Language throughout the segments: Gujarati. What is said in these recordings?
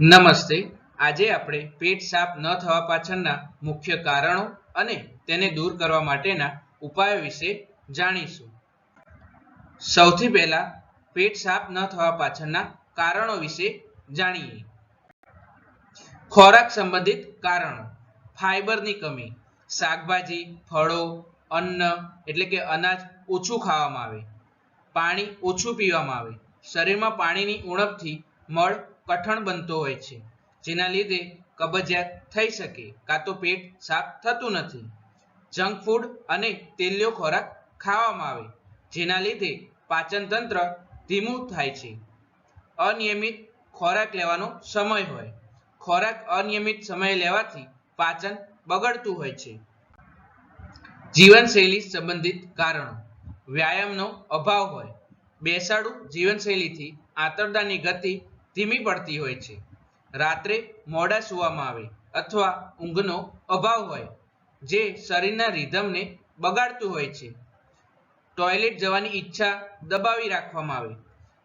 નમસ્તે. આજે આપણે પેટ સાફ ન થવા પાછળના મુખ્ય કારણો અને તેને દૂર કરવા માટેના ઉપાયો વિશે જાણીશું. સૌથી પહેલા પેટ સાફ ન થવા પાછળના કારણો વિશે જાણીએ. ખોરાક સંબંધિત કારણો. ફાઈબરની કમી. શાકભાજી, ફળો, અન્ન એટલે કે અનાજ ઓછું ખાવામાં આવે. પાણી ઓછું પીવામાં આવે. શરીરમાં પાણીની ઉણપથી મળ કઠણ બનતો હોય છે. જેના લીધે કબજિયાત થઈ શકે કાં તો પેટ સાફ થતું નથી. જંક ફૂડ અને તેલિયો ખોરાક ખાવામાં આવે, જેના લીધે પાચન તંત્ર ધીમું થાય છે. અનિયમિત ખોરાક લેવાનો સમય હોય. ખોરાક અનિયમિત સમય લેવાથી પાચન બગડતું હોય છે. જીવનશૈલી સંબંધિત કારણો. વ્યાયામનો અભાવ હોય. બેસાડું જીવનશૈલીથી આંતરડાની ગતિ ધીમી પડતી હોય છે. રાત્રે મોડા સૂવામાં આવે અથવા ઊંઘનો અભાવ હોય જે શરીરના રિધમને બગાડતું હોય છે. ટોયલેટ જવાની ઈચ્છા દબાવી રાખવામાં આવે.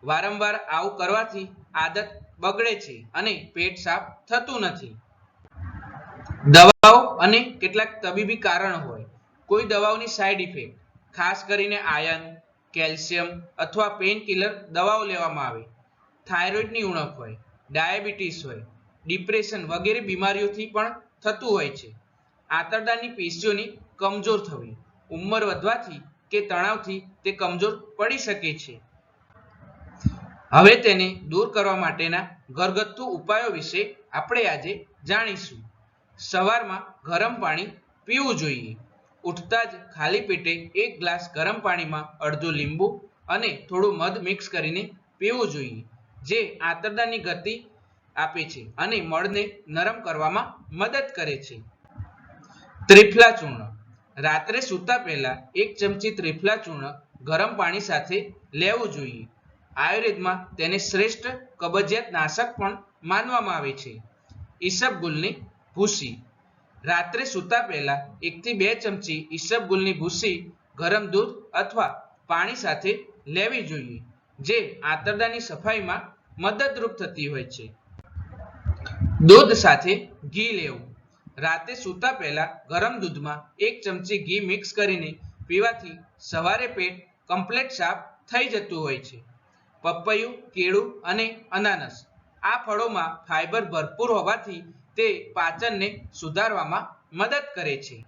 વારંવાર આવું કરવાથી આદત બગડે છે અને પેટ સાફ થતું નથી. દવાઓ અને કેટલાક તબીબી કારણો હોય. કોઈ દવાઓની સાઈડ ઇફેક્ટ, ખાસ કરીને આયન, કેલ્શિયમ અથવા પેઇન કિલર દવાઓ લેવામાં આવે. થાઇરોઇડની ઉણપ હોય ડાયાબિટીસ હોય ડિપ્રેશન વગેરે બીમારીઓથી પણ થતું હોય છે. આંતરડાની પેશીઓની કમજોર થવી, ઉંમર વધવાથી કે તણાવથી તે કમજોર પડી શકે છે. હવે તેને દૂર કરવા માટેના ઘરગથ્થુ ઉપાયો વિશે આપણે આજે જાણીશું. સવારમાં ગરમ પાણી પીવું જોઈએ. ઉઠતા જ ખાલી પેટે એક ગ્લાસ ગરમ પાણીમાં અડધું લીંબુ અને થોડું મધ મિક્સ કરીને પીવું જોઈએ. જે આંતરડાની ગતિ આપે છે અને મળને નરમ કરવામાં મદદ કરે છે. ત્રિફલા ચૂર્ણ. રાત્રે સૂતા પહેલા એક ચમચી ત્રિફલા ચૂર્ણ ગરમ પાણી સાથે લેવું જોઈએ. આયુર્વેદમાં તેને શ્રેષ્ઠ કબજિયાત નાશક પણ માનવામાં આવે છે. ઈસબગુલની ભૂસી. રાત્રે સૂતા પહેલા એકથી બે ચમચી ઈસબગુલની ભૂસી ગરમ દૂધ અથવા પાણી સાથે લેવી જોઈએ. જે આંતરડાની સફાઈમાં મદદરૂપ થતી હોય છે. દૂધ સાથે ઘી લેવું. રાતે સૂતા પહેલા ગરમ દૂધમાં એક ચમચી ઘી મિક્સ કરીને પીવાથી સવારે પેટ કમ્પ્લેટ સાફ થઈ જતું હોય છે. પપૈયું, કેળું અને અનાનસ આ ફળોમાં ફાઈબર ભરપૂર હોવાથી તે પાચનને સુધારવામાં મદદ કરે છે.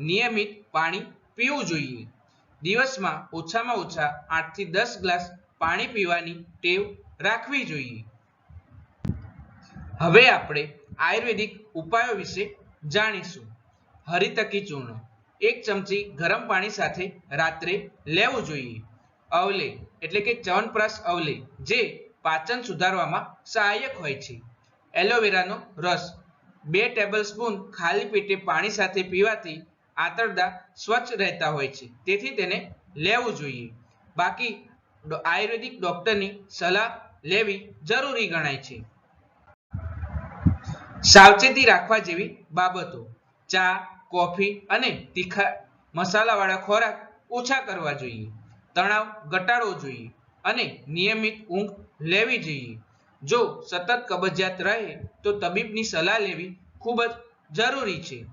નિયમિત પાણી પીવું જોઈએ. દિવસમાં ઓછામાં ઓછા આઠથી દસ ગ્લાસ પાણી પીવાની ટેવ રાખવી જોઈએ. હવે આપણે આયુર્વેદિક ઉપાયો વિશે જાણીશું. હરિતકી ચૂર્ણ, એક ચમચી ગરમ પાણી સાથે રાત્રે લેવું જોઈએ. અવલે, એટલે કે ચ્યવનપ્રાશ અવલે, જે પાચન સુધારવામાં સહાયક હોય છે. એલોવેરાનો રસ, બે ટેબલ સ્પૂન ખાલી પેટે પાણી સાથે પીવાથી આંતરડા સ્વચ્છ રહેતા હોય છે. તેથી તેને લેવું જોઈએ. બાકી આયુર્વેદિક ડોક્ટરની સલાહ લેવી જરૂરી ગણાય છે. સાવચેતી રાખવા જેવી બાબતો. ચા, કોફી અને તીખા મસાલાવાળા ખોરાક ઓછા કરવા જોઈએ. તણાવ ઘટાડવો જોઈએ અને નિયમિત ઊંઘ લેવી જોઈએ. જો સતત કબજિયાત રહે તો તબીબની સલાહ લેવી ખૂબ જ જરૂરી છે.